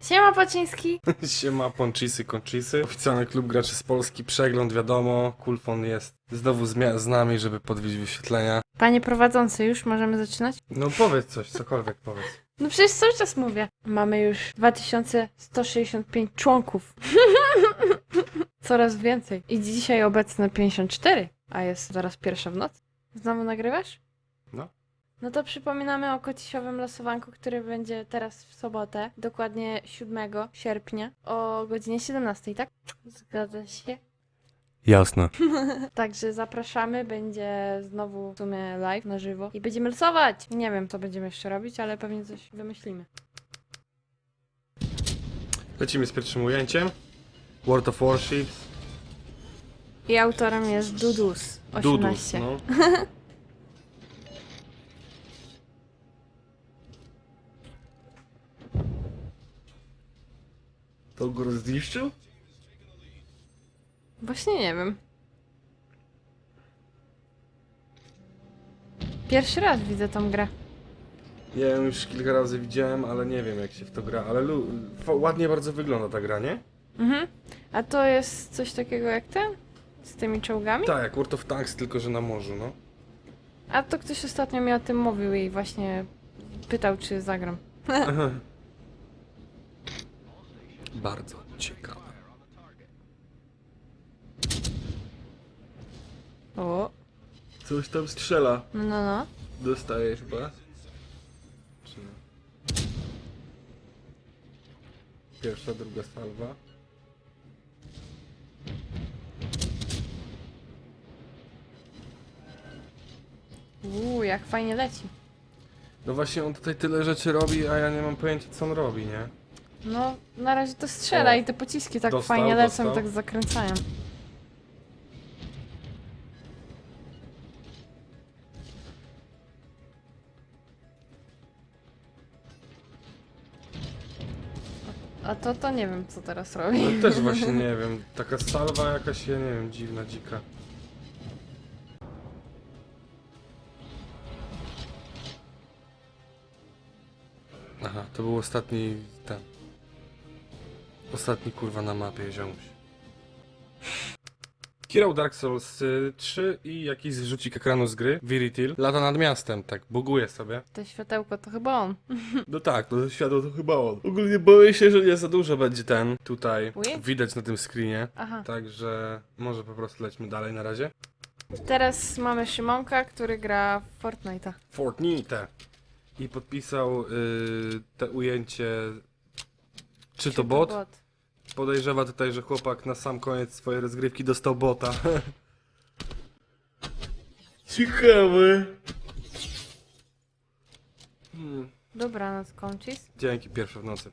Siema Paciński. Siema, Ponchisy, Conchisy. Oficjalny klub graczy z Polski, przegląd wiadomo. Kulfon jest znowu z, mia- z nami, żeby podbić wyświetlenia. Panie prowadzący, już możemy zaczynać? No powiedz coś, cokolwiek powiedz. No przecież cały czas mówię. Mamy już 2165 członków. Coraz więcej. I dzisiaj obecne 54, a jest zaraz pierwsza w nocy. Znowu nagrywasz? No. To przypominamy o kocisiowym losowanku, który będzie teraz w sobotę, dokładnie 7 sierpnia o godzinie 17, tak? Zgadza się. Jasne. Także zapraszamy, będzie znowu w sumie live na żywo i będziemy losować. Nie wiem, co będziemy jeszcze robić, ale pewnie coś wymyślimy. Lecimy z pierwszym ujęciem. World of Warships. I autorem jest Dudus 18. Dudus, no. To go rozniszczył? Właśnie nie wiem. Pierwszy raz widzę tą grę. Ja ją już kilka razy widziałem, ale nie wiem jak się w to gra. Ale lu- ładnie bardzo wygląda ta gra, nie? Mhm. A to jest coś takiego jak ten? Z tymi czołgami? Tak, jak World of Tanks, tylko że na morzu, no. A to ktoś ostatnio mi o tym mówił i właśnie pytał, czy zagram. Bardzo ciekawe. O, Coś tam strzela. no, no, no. Dostaje chyba. Czy nie? Pierwsza, druga salwa. Uuu, jak fajnie leci. No właśnie on tutaj tyle rzeczy robi, a ja nie mam pojęcia co on robi, nie? No, na razie to strzela O. i te pociski tak Dostał, fajnie lecą, dostał. tak zakręcają. A to, to nie wiem, co teraz robi. No też właśnie nie wiem. Taka salwa jakaś, ja nie wiem, dziwna, dzika. Aha, to był ostatni ten. Ostatni kurwa na mapie ziomuś. Hero Dark Souls y, 3 i jakiś zrzucik ekranu z gry, Viritil, lata nad miastem, tak, buguje sobie. To światełko to chyba on. No tak, to światło to chyba on. Ogólnie boję się, że nie za dużo będzie ten tutaj. Ujej? Widać na tym screenie. Aha. Także może po prostu lećmy dalej na razie. Teraz mamy Szymonka, który gra w Fortnite'a. Fortnite. I podpisał y, te ujęcie. Czy to bot? Podejrzewa tutaj, że chłopak na sam koniec swojej rozgrywki dostał bota. Ciekawe. Hmm, Dobranoc, Conchis. dzięki pierwsze w nocy.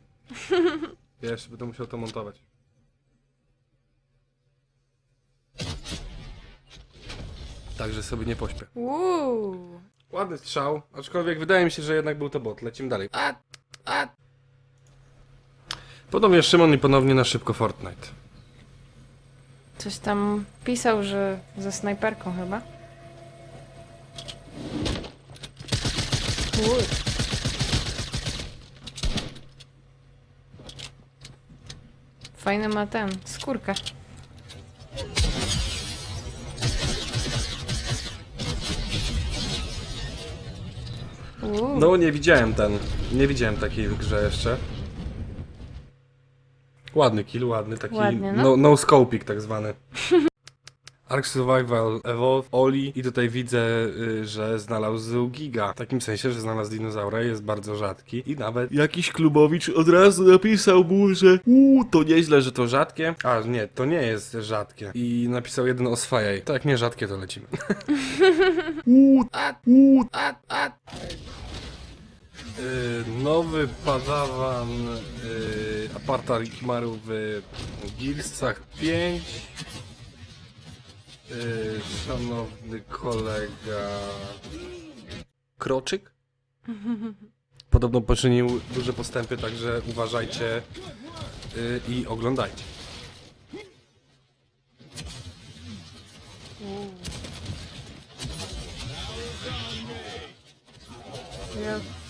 Ja jeszcze będę musiał to montować. Także sobie nie pośpię. Uuu. Ładny strzał, aczkolwiek wydaje mi się, że jednak był to bot. Lecimy dalej. A, a. Podobnie Szymon i ponownie na szybko Fortnite. Coś tam pisał, że ze snajperką chyba. Uj. Fajny ma ten, skórkę. Uuu. No nie widziałem ten. Nie widziałem takiej w grze jeszcze. Ładny kill, ładny taki Ładnie, no. no, no scoping tak zwany. Ark Survival Evolve, Oli i tutaj widzę, y, że znalazł giga. W takim sensie, że znalazł dinozaura, jest bardzo rzadki i nawet jakiś klubowicz od razu napisał mu, że uuu, to nieźle, że to rzadkie. A nie, to nie jest rzadkie. I napisał jeden oswajaj. To jak nie rzadkie, to lecimy. uuu, a, uuu, a, a. Y, nowy padawan y, Aparta Rikimaru w Gearsach 5 y, Szanowny kolega Kroczyk Podobno poczynił duże postępy, także uważajcie y, i oglądajcie.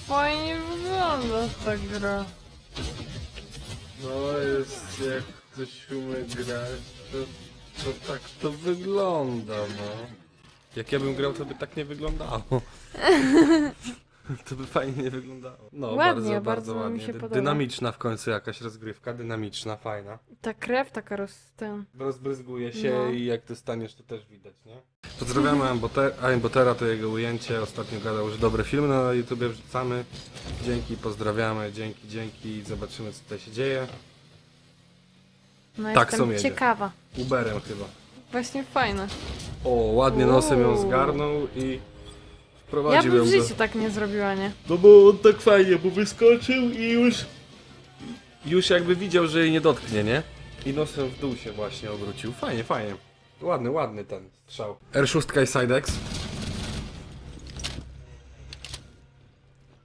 Fajnie wygląda ta gra. No jest, jak ktoś umie grać, to, to tak to wygląda, no. Jak ja bym grał, to by tak nie wyglądało. To by fajnie nie wyglądało. No, Ładnie, bardzo, bardzo, bardzo mi ładnie. się Dy- podoba. Dynamiczna w końcu jakaś rozgrywka, dynamiczna, fajna. Ta krew taka roz... ten... Rozbryzguje się No. i jak dostaniesz, to też widać, nie? Pozdrawiamy Ambote- Aimbotera, to jego ujęcie. Ostatnio gadał, że dobre filmy na YouTubie wrzucamy. Dzięki, pozdrawiamy, dzięki, dzięki. Zobaczymy, co tutaj się dzieje. No Tak, jestem są jedzie. ciekawa. Uberem chyba. Właśnie fajne. O, ładnie nosem ją Uuu. zgarnął i Ja bym w życiu tak nie zrobiła, nie? No bo on tak fajnie, bo wyskoczył i już... Już jakby widział, że jej nie dotknie, nie? I nosem w dół się właśnie obrócił. Fajnie, fajnie. Ładny, ładny ten strzał. R6 i Sidex.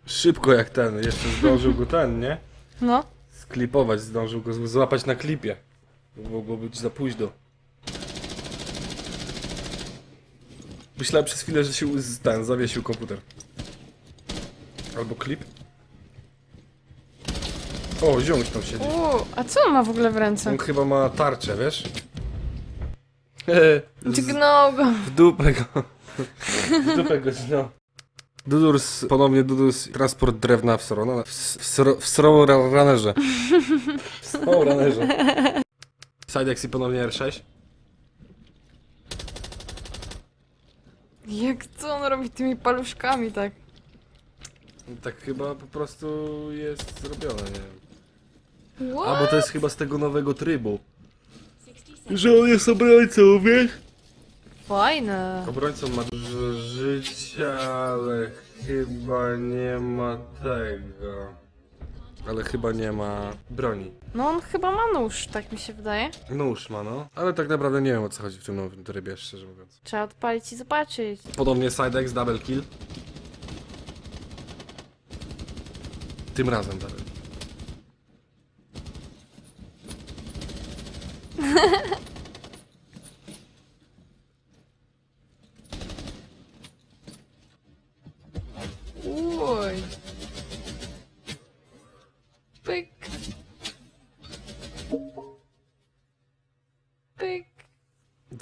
Szybko jak ten, jeszcze zdążył go ten, nie? No. Sklipować, zdążył go złapać na klipie. Bo Mogło być za późno. Myślałem przez chwilę, że się ten, zawiesił komputer. Albo klip. O, ziomuś tam siedzi. Uuu, a co on ma w ogóle w ręce? On chyba ma tarczę, wiesz? Z- Dźgnął go. W dupę go. W dupę go no. Dudurs, ponownie Dudurs, transport drewna w Sorona, w, s- w, Sro- w Sroranerze. W Sroranerze. Sidex i ponownie R6. Jak co on robi tymi paluszkami tak? Tak chyba po prostu jest zrobione, nie wiem. What? A, bo to jest chyba z tego nowego trybu. Że on jest obrońcą, wiesz? Fajne. Obrońcą ma dużo życia, ale chyba nie ma tego. Ale chyba nie ma broni. No on chyba ma nóż, tak mi się wydaje. Nóż ma, no. Ale tak naprawdę nie wiem o co chodzi w tym nowym trybie, szczerze mówiąc. Trzeba odpalić i zobaczyć. Podobnie Sidex, double kill. Tym razem double. Uj.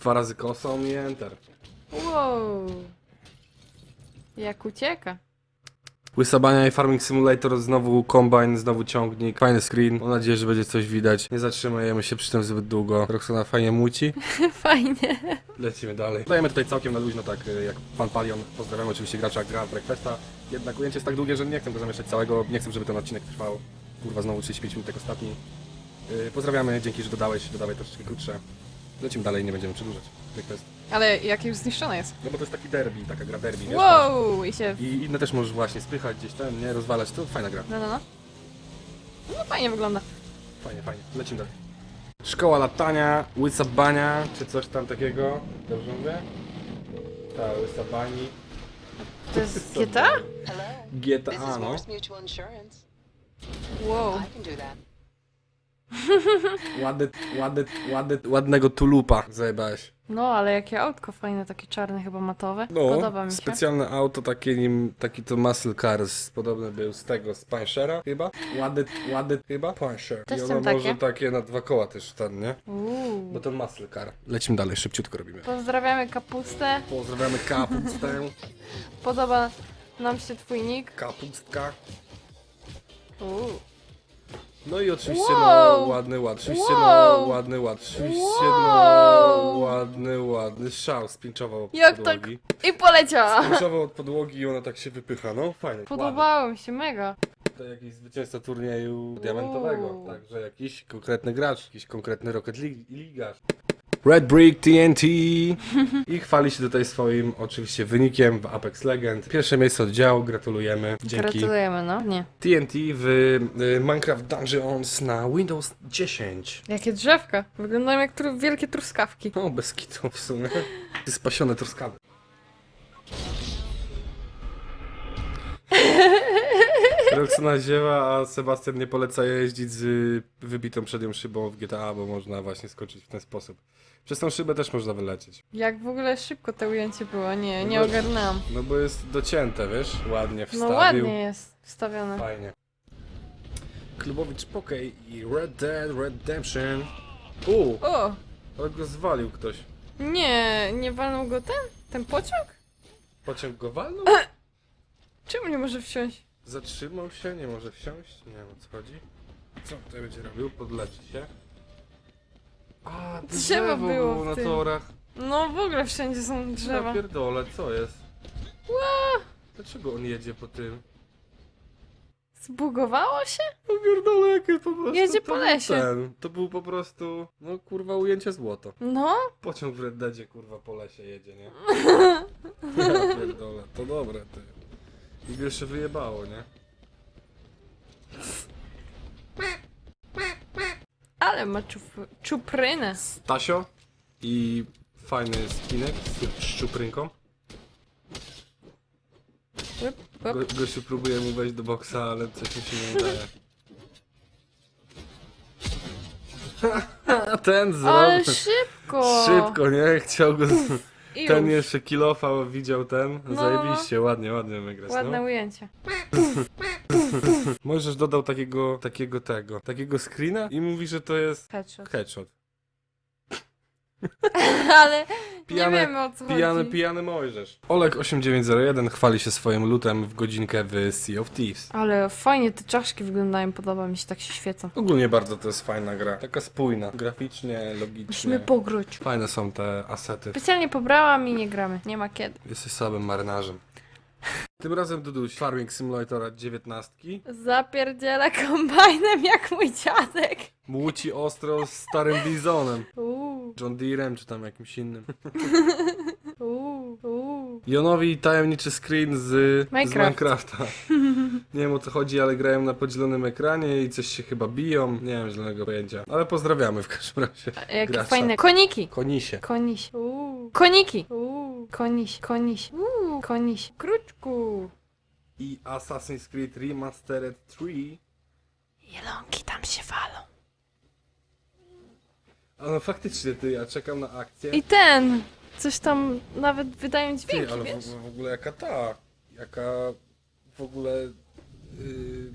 Dwa razy kosą i enter. Wow. Jak ucieka. Łysabania i Farming Simulator, znowu kombine, znowu ciągnik, fajny screen, mam nadzieję, że będzie coś widać. Nie zatrzymajemy się przy tym zbyt długo. Roxana fajnie muci. Fajnie. Lecimy dalej. Dajemy tutaj całkiem na luźno, tak y, jak pan Palion. Pozdrawiam oczywiście gracza gra Breakfasta. Jednak ujęcie jest tak długie, że nie chcę go zamieszać całego. Nie chcę, żeby ten odcinek trwał. Kurwa, znowu 35 minut jak ostatni. Yy, pozdrawiamy, dzięki, że dodałeś. Dodawaj troszeczkę krótsze. Lecimy dalej, nie będziemy przedłużać. Breakfast. Ale jak już zniszczone jest. No bo to jest taki derby, taka gra derby, wiesz? Wow. I się... I inne też możesz właśnie spychać gdzieś ten, nie? Rozwalać. To fajna gra. No, no, no. No fajnie wygląda. Fajnie, fajnie. Lecimy dalej. Szkoła latania, łysa bania, czy coś tam takiego. Dobrze mówię? Tak, łysa bani. To jest GTA? Hello. This is no. Morse Mutual Insurance. Wow. I can do that. Ładny, ładny, ładny, ładnego tulupa zajebałeś. No, ale jakie autko fajne, takie czarne chyba matowe. No, Podoba mi się. specjalne auto, takie nim, taki to muscle cars, podobny był z tego, z Punchera chyba. Ładny, ładny chyba. Puncher. Też I są ono takie. może takie na dwa koła też ten, nie? Uuu. Bo to muscle car. Lecimy dalej, szybciutko robimy. Pozdrawiamy kapustę. Pozdrawiamy kapustę. Podoba nam się twój nick. Kapustka. Uuu. No i oczywiście Wow! no ładny ład, oczywiście Wow! no ładny ład, oczywiście Wow! no ładny ładny szał spinczował od Jak tak? podłogi. I poleciała! Spinczował od podłogi i ona tak się wypycha, no fajnie. Podobało mi się, mega. Ładny. To jakiś zwycięzca turnieju diamentowego, także jakiś konkretny gracz, jakiś konkretny Rocket League, ligarz. Red Brick TNT i chwali się tutaj swoim oczywiście wynikiem w Apex Legend. Pierwsze miejsce oddziału, gratulujemy. Dzięki. Gratulujemy, no. Nie. TNT w y, Minecraft Dungeons na Windows 10. Jakie drzewka. Wyglądają jak tru wielkie truskawki. No, bez kitu w sumie. Spasione truskawy. Roxana ziewa, a Sebastian nie poleca jeździć z y, wybitą przednią szybą w GTA, bo można właśnie skoczyć w ten sposób. Przez tą szybę też można wylecieć. Jak w ogóle szybko to ujęcie było, nie, nie No. ogarnęłam. No bo jest docięte, wiesz? Ładnie No wstawił. ładnie jest wstawione. Fajnie. Klubowicz Pokej i Red Dead Redemption. U, O! ale go zwalił ktoś. Nie, nie walnął go ten? Ten pociąg? Pociąg go walnął? Czemu nie może wsiąść? Zatrzymał się, nie może wsiąść? Nie wiem o co chodzi. Co on tutaj będzie robił? Podleci się. A, Drzewo było w na tym. torach. No w ogóle wszędzie są drzewa. Pierdolę, co jest? Dlaczego on jedzie po tym? Zbugowało się? No pierdolę, jakie po prostu... Jedzie to po był lesie. Ten. To był po prostu, no kurwa, ujęcie złoto. No? Pociąg w Red Deadzie, kurwa, po lesie jedzie, nie? Ja pierdolę, to dobre, ty. I go jeszcze wyjebało, nie? Ale ma czup- czuprynę. Stasio i fajny skinek z szczuprynką. Łyp, łyp. Go, gościu próbuje mu wejść do boksa, ale coś mu się nie udaje. Ten Ale zrobił. szybko! Szybko, nie? Chciał go... Z... I Ten już. jeszcze kilofa widział ten. No. Zajebiście, ładnie, ładnie wygrać, Ładne no. ujęcie. Możesz dodał takiego, takiego tego, takiego screena i mówi, że to jest Headshot. headshot. Ale Pijany- nie wiemy o co Pijany, chodzi. pijany Mojżesz. Olek8901 chwali się swoim lutem w godzinkę w Sea of Thieves. Ale fajnie te czaszki wyglądają, podoba mi się, tak się świecą. Ogólnie bardzo to jest fajna gra. Taka spójna. Graficznie, logicznie. Musimy pogróć. Fajne są te asety. Specjalnie pobrałam i nie gramy. Nie ma kiedy. Jesteś słabym marynarzem. Tym razem Duduś, Farming Simulatora 19. Zapierdziela kombajnem jak mój dziadek. Młuci ostro z starym bizonem. Uuu, John Deerem czy tam jakimś innym. uuu, uuu. Jonowi tajemniczy screen z, z Minecraft. Minecrafta. Nie wiem o co chodzi, ale grają na podzielonym ekranie i coś się chyba biją. Nie wiem zielonego pojęcia. Ale pozdrawiamy w każdym razie. A Jakie gracza. fajne. Koniki. Konisie. Koniś. Uuu. Koniki. Uuu. Koniś, koniś. Uuu. Koniś. I Assassin's Creed Remastered 3. Jelonki tam się walą. A no faktycznie ty, ja czekam na akcję. I ten. Coś tam nawet wydają Ty, dźwięki, ale wiesz? w, w ogóle jaka ta, jaka w ogóle, yy,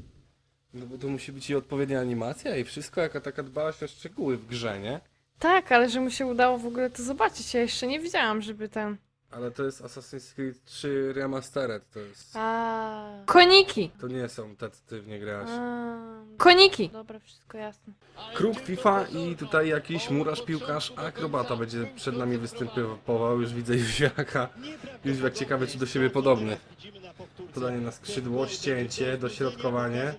no bo to musi być i odpowiednia animacja i wszystko, jaka taka dbałaś o szczegóły w grze, nie? Tak, ale że mu się udało w ogóle to zobaczyć. Ja jeszcze nie widziałam, żeby ten... Ale to jest Assassin's Creed 3 Remastered, to jest, A. Koniki. to nie są te, co ty w nie grasz. A. Koniki. Dobra, wszystko jasne. Kruk FIFA i tutaj jakiś murarz, piłkarz, akrobata będzie przed nami występował, już widzę Jóźwiaka. Jóźwiak ciekawy, czy do siebie podobny. Podanie na skrzydło, ścięcie, dośrodkowanie.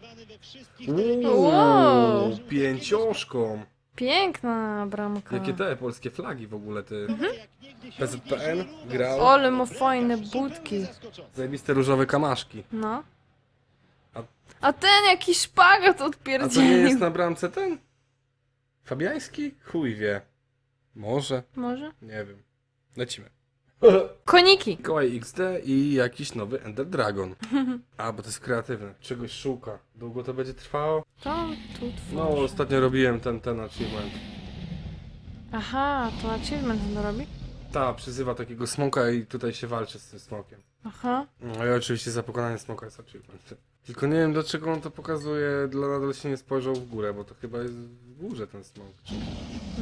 Uuu, Wow. pięcioszką. Piękna bramka. Jakie te polskie flagi w ogóle, ty? PZPN grał. Ole, ma fajne budki. Zajebiste różowe kamaszki. No. A- A ten jakiś szpagat A to nie odpierdzielił. jest na bramce ten? Fabiański? Chuj wie. Może? Może? Nie wiem. Lecimy. Koniki. Mikołaj XD i jakiś nowy Ender Dragon. A, bo to jest kreatywne. Czegoś szuka. Długo to będzie trwało? To tu No, twórz. ostatnio robiłem ten, ten achievement. Aha, to achievement on robi? Ta, przyzywa takiego smoka i tutaj się walczy z tym smokiem. Aha. No i oczywiście za pokonanie smoka jest achievement. Tylko nie wiem dlaczego on to pokazuje, dla nadal się nie spojrzał w górę, bo to chyba jest w górze ten smok.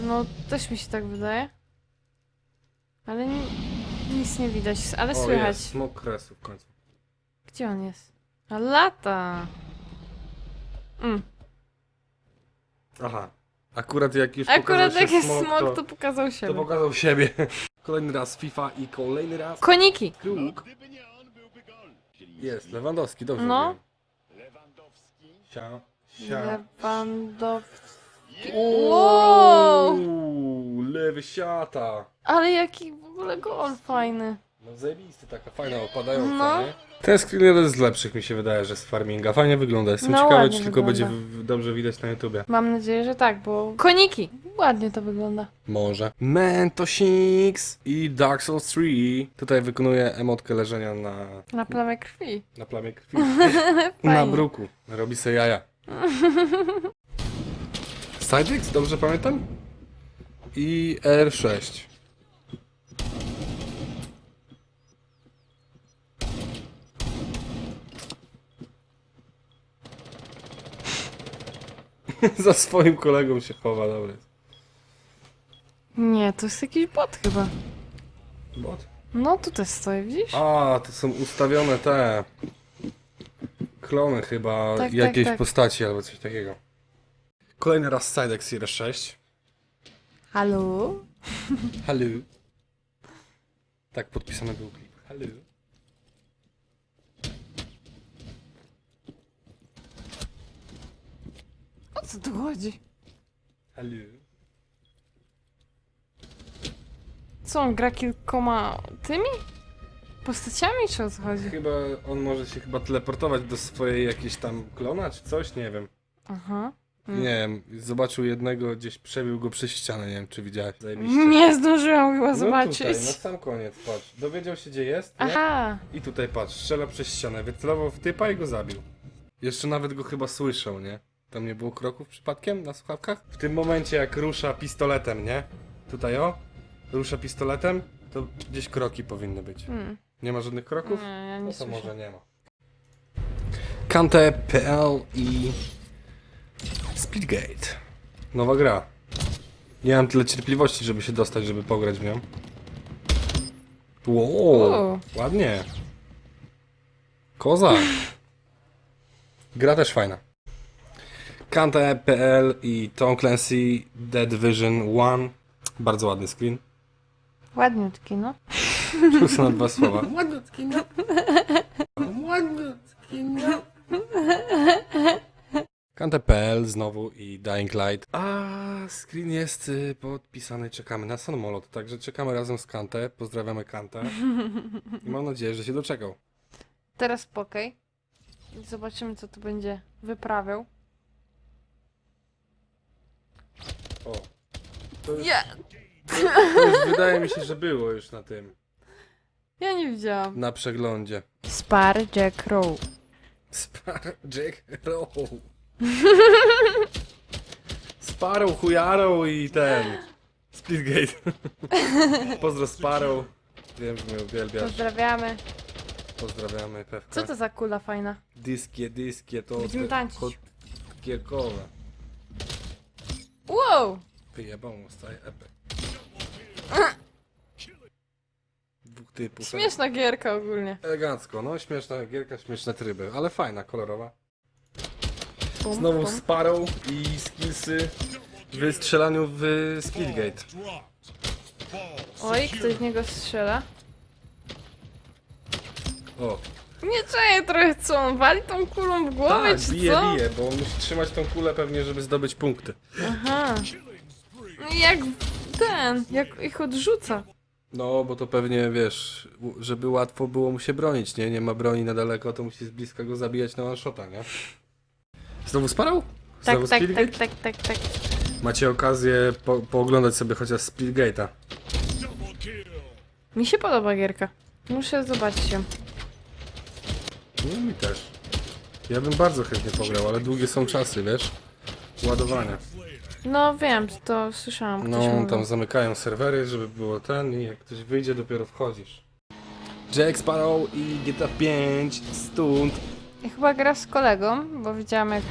No, też mi się tak wydaje. Ale ni nic nie widać, ale O, słychać. jest, smok kresu w końcu. Gdzie on jest? A lata. Mm. Aha. Akurat jak już Akurat jak jest smok, to, to pokazał to siebie. pokazał siebie. Kolejny raz FIFA i kolejny raz Koniki. Kruk. Jest, Lewandowski, dobrze No. mówiłem. Sia, sia. Lewandowski. Wow! Uuu, lewy siata. Ale jaki w ogóle gol fajny. No zajebisty, taka fajna, opadająca, No. nie? Ten screen jeden z lepszych mi się wydaje, że z farminga. Fajnie wygląda, jestem No, ciekawy, ładnie czy tylko wygląda. będzie w, dobrze widać na YouTubie. Mam nadzieję, że tak, bo... Koniki! Ładnie to wygląda. Może. Mentosix i Dark Souls 3. Tutaj wykonuje emotkę leżenia na, Na plamę krwi. na plamie krwi. na Fajnie. bruku. Robi se jaja. Sidex, dobrze pamiętam? I R6. Za swoim kolegą się chowa, dobry. Nie, to jest jakiś bot chyba. Bot? No tutaj stoi, widzisz? A, to są ustawione te... Klony chyba Tak, tak, jakiejś tak. postaci albo coś takiego. Kolejny raz Sidex Series 6. Halo? Hello. Tak podpisany był klip. Hello. O co tu chodzi? Hello. Co, on gra kilkoma tymi? Postaciami, czy o co chodzi? Chyba on może się chyba teleportować do swojej jakiejś tam klona czy coś, nie wiem. Aha. Mm. Nie wiem, zobaczył jednego, gdzieś przebił go przez ścianę, nie wiem czy widziałeś. Zajebiście. Nie zdążyłam chyba No zobaczyć. tutaj, na sam koniec, patrz. Dowiedział się gdzie jest, nie? Aha. I tutaj patrz, strzela przez ścianę, wycelował w typa i go zabił. Jeszcze nawet go chyba słyszał, nie? Tam nie było kroków przypadkiem na słuchawkach? W tym momencie jak rusza pistoletem, nie? Tutaj o, rusza pistoletem, to gdzieś kroki powinny być. Hmm. Nie ma żadnych kroków? Nie, ja No nie to słyszę. może nie ma. Kante.pl i Speedgate. Nowa gra. Nie mam tyle cierpliwości, żeby się dostać, żeby pograć w nią. Wow, O. ładnie. Koza. Gra też fajna. Kante.pl i Tom Clancy The Division 1. Bardzo ładny screen. Ładniutki, no. Tu są dwa słowa. Ładniutki, no. Ładniutki, no. Kante.pl znowu i Dying Light. A screen jest y, podpisany, czekamy na samolot, także czekamy razem z Kante. Pozdrawiamy Kante. I mam nadzieję, że się doczekał. Teraz pokej. Zobaczymy, co tu będzie wyprawiał. O. To już, Ja, to już wydaje mi się, że było już na tym, ja nie widziałam. na przeglądzie. Spar Jack Rowe. Spar Jack Row. Sparrow, Hujarą i ten. Splitgate. Pozdro Sparrow. Wiem, że mnie uwielbiasz. Pozdrawiamy. Pozdrawiamy pewnie. Co to za kula fajna? Diskie, diskie, to Będziemy tańczyć. Gierkowe. Wow! Wyjebał mu staje epy. Dwóch typów. Śmieszna gierka ogólnie. Elegancko, no śmieszna gierka, śmieszne tryby, ale fajna, kolorowa. Znowu. Sparrow i skillsy w strzelaniu w Splitgate. Oj, ktoś w niego strzela. O, Nie czuję trochę co on wali tą kulą w głowę, tak, czy bije, co? bije, bo on musi trzymać tą kulę pewnie, żeby zdobyć punkty. Aha. No i jak ten, jak ich odrzuca. No, bo to pewnie, wiesz, u- żeby łatwo było mu się bronić, nie? Nie ma broni na daleko, to musi z bliska go zabijać na one shota, nie? Znowu Sparrow? Tak, Znowu tak, tak, tak, tak, tak. Macie okazję po, pooglądać sobie chociaż Splitgate'a. Mi się podoba gierka. Muszę zobaczyć ją. No mi też. Ja bym bardzo chętnie pograł, ale długie są czasy, wiesz? Ładowania. No wiem, to słyszałam. Ktoś No, mówił. tam zamykają serwery, żeby było ten i jak ktoś wyjdzie, dopiero wchodzisz. Jack Sparrow i GTA 5 stąd. Ja chyba gra z kolegą, bo widziałam jak,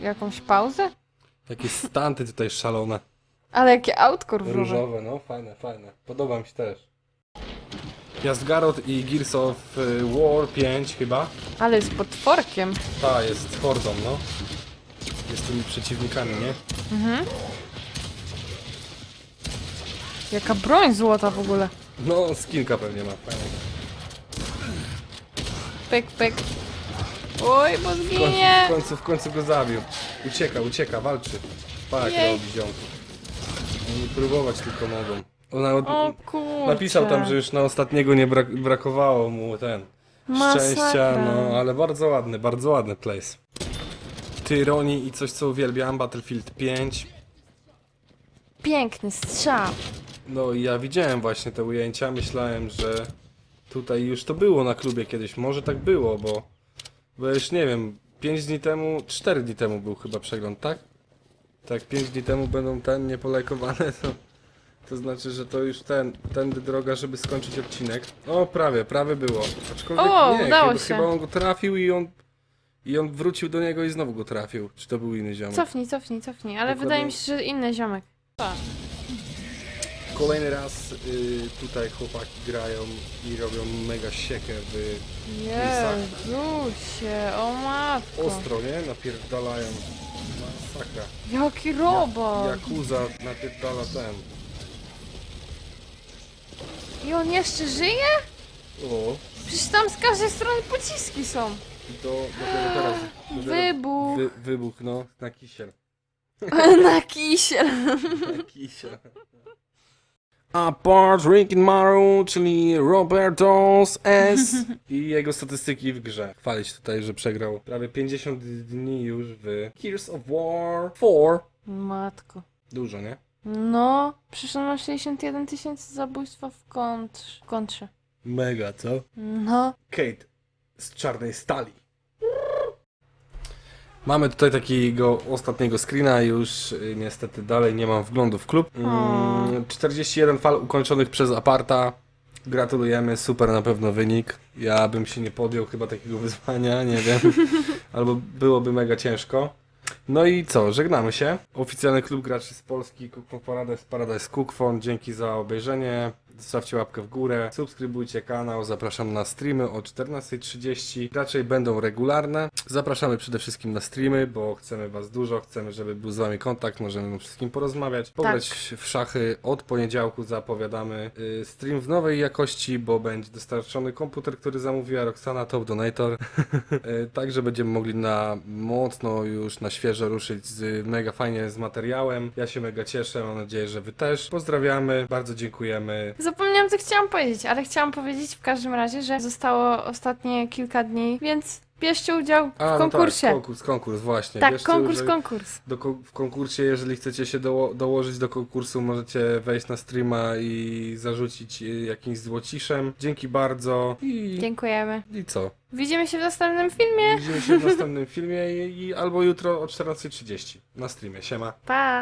jakąś pauzę. Takie stanty tutaj szalone. Ale jakie autko różowe. Różowe, no fajne, fajne. Podoba mi się też. Jazdgarot i Gears of y, War 5 chyba. Ale jest potworkiem. Ta jest hordą, no. Jest tymi przeciwnikami, nie? Mhm. Jaka broń złota w ogóle. No, skinka pewnie ma, fajnie. Pyk, pyk. Oj, bo W końcu, zginie. w końcu, w końcu go zabił. Ucieka, ucieka, walczy. Pa, jak Jej. robi ziomki. Oni próbować tylko mogą. Ona od... O kurczę. napisał tam, że już na ostatniego nie brak brakowało mu ten szczęścia, Masakra. no ale bardzo ładny, bardzo ładny place. Tyronii i coś co uwielbiam, Battlefield 5. Piękny strzał. No i ja widziałem właśnie te ujęcia, myślałem, że tutaj już to było na klubie kiedyś. Może tak było, bo, bo już nie wiem, 5 dni temu, 4 dni temu był chyba przegląd, tak? Tak, 5 dni temu będą ten niepolajkowane, to, to znaczy, że to już ten, tędy droga, żeby skończyć odcinek. O, prawie, prawie było. Aczkolwiek O, nie, udało chyba, się. chyba on go trafił i on I on wrócił do niego i znowu go trafił. Czy to był inny ziomek? Cofnij, cofnij, cofnij, ale Dokładnie. wydaje mi się, że inny ziomek. Kolejny raz y, tutaj chłopaki grają i robią mega siekę w Jezusie, o matko. ostro, nie? Napierdalają. Masakra. Jaki robot! Jakuza napierdala ten. I on jeszcze żyje? O, Przecież tam z każdej strony pociski są. i to dopiero teraz. dopiero Wybuch. Wy, wybuch, no, na kisiel. Na kisiel. Na kisiel. A Port Ricken Maru, czyli Robertos S. I jego statystyki w grze. Chwalić tutaj, że przegrał prawie 50 dni już w Gears of War 4. Matko. Dużo, nie? No, przecież on ma 61 tysięcy zabójstwa w, kontr w kontrze. Mega, co? No. Kate z czarnej stali. Mamy tutaj takiego ostatniego screena, już y, niestety dalej nie mam wglądu w klub. Mm, 41 fal ukończonych przez Aparta. Gratulujemy, super na pewno wynik. Ja bym się nie podjął chyba takiego wyzwania, nie wiem. Albo byłoby mega ciężko. No i co, żegnamy się. Oficjalny klub graczy z Polski, Cookfon Paradise, Paradise Cookfon. Dzięki za obejrzenie. Zostawcie łapkę w górę, subskrybujcie kanał, zapraszam na streamy o 14.30. Raczej będą regularne. Zapraszamy przede wszystkim na streamy, bo chcemy Was dużo, chcemy, żeby był z Wami kontakt, możemy o wszystkim porozmawiać. Pograć w szachy od poniedziałku zapowiadamy y, stream w nowej jakości, bo będzie dostarczony komputer, który zamówiła Roxana Top Donator. Y, Także będziemy mogli na mocno już na świeżo ruszyć z mega fajnie z materiałem. Ja się mega cieszę, mam nadzieję, że Wy też. Pozdrawiamy, bardzo dziękujemy. Zapomniałam, co chciałam powiedzieć, ale chciałam powiedzieć w każdym razie, że zostało ostatnie kilka dni, więc bierzcie udział w A, konkursie. No tak, konkurs, konkurs, właśnie. tak, Bierzcie konkurs, udział konkurs. Do, ko- w konkursie, jeżeli chcecie się doło- dołożyć do konkursu, możecie wejść na streama i zarzucić y, jakimś złociszem. Dzięki bardzo. I, Dziękujemy. i co? Widzimy się w następnym filmie. Widzimy się w następnym filmie i, i albo jutro o 14.30 na streamie. Siema. Pa!